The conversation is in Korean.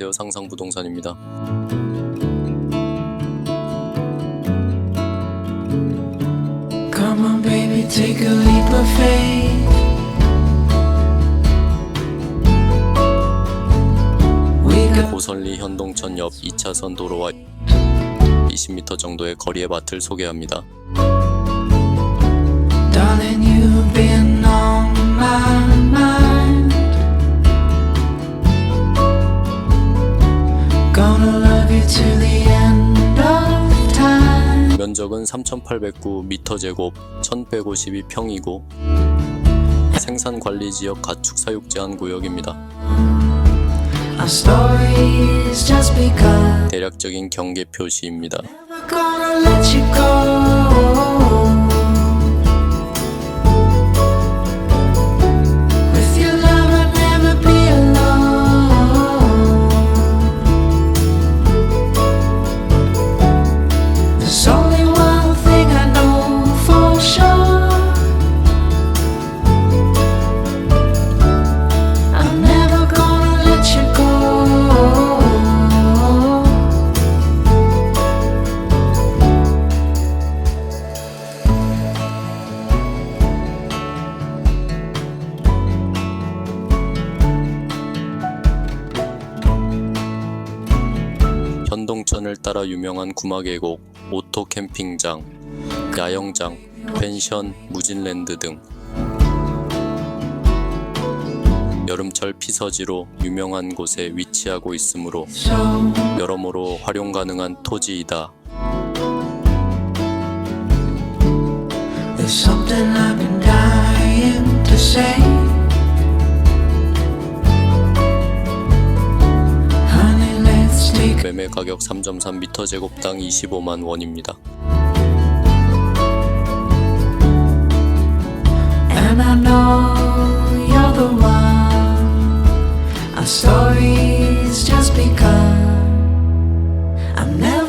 안녕하세요 상상부동산입니다. On, baby, got 고설리 현동천 옆 2차선 도로와 20m 정도의 거리의 밭을 소개합니다. 면적은 3,809m 제곱 1,152 평이고 생산 관리 지역 가축 사육 제한 구역입니다. Our story is just begun. 대략적인 경계 표시입니다. 현동천을 따라 유명한 구마계곡, 오토 캠핑장, 야영장, 펜션, 무진랜드 등 여름철 피서지로 유명한 곳에 위치하고 있으므로 여러모로 활용 가능한 토지이다. 매매 가격 3.3m 제곱당 25만 원입니다. story's just begun. I'm never